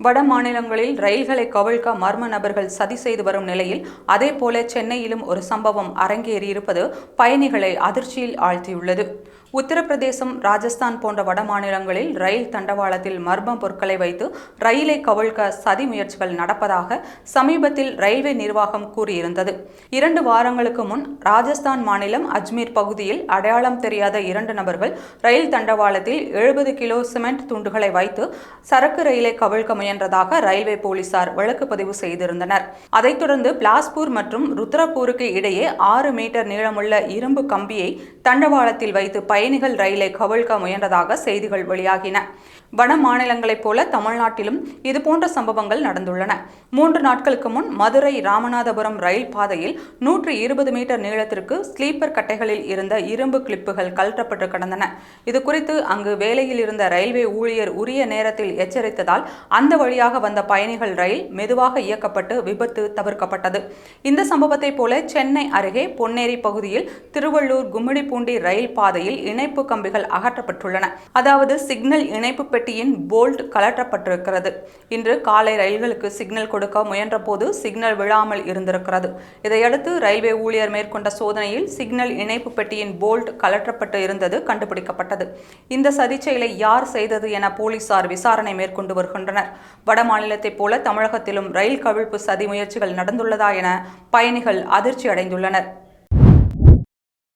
வட மாநிலங்களில் ரயில்களை கவிழ்க்க மர்ம நபர்கள் சதி செய்து வரும் நிலையில் அதேபோல சென்னையிலும் ஒரு சம்பவம் அரங்கேறியிருப்பது பயணிகளை அதிர்ச்சியில் ஆழ்த்தியுள்ளது. உத்தரப்பிரதேசம் ராஜஸ்தான் போன்ற வட மாநிலங்களில் ரயில் தண்டவாளத்தில் மர்ம பொருட்களை வைத்து ரயிலை கவிழ்க்க சதி முயற்சிகள் நடப்பதாக சமீபத்தில் ரயில்வே நிர்வாகம் கூறியிருந்தது. இரண்டு வாரங்களுக்கு முன் ராஜஸ்தான் மாநிலம் அஜ்மீர் பகுதியில் அடையாளம் தெரியாத இரண்டு நபர்கள் ரயில் தண்டவாளத்தில் எழுபது கிலோ சிமெண்ட் துண்டுகளை வைத்து சரக்கு ரயிலை கவிழ்க்க முயன்றதாக ரயில்வே போலீசார் வழக்கு பதிவு செய்திருந்தனர். அதைத் தொடர்ந்து பிளாஸ்பூர் மற்றும் ருத்ரப்பூருக்கு இடையே ஆறு மீட்டர் நீளமுள்ள இரும்பு கம்பியை தண்டவாளத்தில் வைத்து பயணிகள் ரயிலை கவிழ்க்க முயன்றதாக செய்திகள் வெளியாகின. வட மாநிலங்களைப் போல தமிழ்நாட்டிலும் இதுபோன்ற சம்பவங்கள் நடந்துள்ளன. மூன்று நாட்களுக்கு முன் மதுரை ராமநாதபுரம் ரயில் பாதையில் நூற்று இருபது மீட்டர் நீளத்திற்கு ஸ்லீப்பர் கட்டைகளில் இருந்த இரும்பு கிளிப்புகள் கழற்றப்பட்டு கிடந்தன. இதுகுறித்து அங்கு வேலையில் இருந்த ரயில்வே ஊழியர் உரிய நேரத்தில் எச்சரித்ததால் அந்த வழியாக வந்த பயணிகள் ரயில் மெதுவாக இயக்கப்பட்டு விபத்து தவிர்க்கப்பட்டது. இந்த சம்பவத்தைப் போல சென்னை அருகே பொன்னேரி பகுதியில் திருவள்ளூர் கும்மிடிப்பூண்டி ரயில் பாதையில் இணைப்பு கம்பிகள் அகற்றப்பட்டுள்ளன. அதாவது சிக்னல் இணைப்பு பெட்டியின் போல்ட் கலற்றப்பட்டிருக்கிறது. இன்று காலை ரயில்களுக்கு சிக்னல் கொடுக்க முயன்றபோது சிக்னல் விழாமல் இருந்திருக்கிறது. இதையடுத்து ரயில்வே ஊழியர் மேற்கொண்ட சோதனையில் சிக்னல் இணைப்பு பெட்டியின் போல்ட் கலற்றப்பட்டு இருந்தது கண்டுபிடிக்கப்பட்டது. இந்த சதிச் செயலை யார் செய்தது என போலீசார் விசாரணை மேற்கொண்டு வருகின்றனர். வட மாநிலத்தைப் போல தமிழகத்திலும் ரயில் கவிழ்ப்பு சதி முயற்சிகள் நடந்துள்ளதா என பயணிகள் அதிர்ச்சி அடைந்துள்ளனர்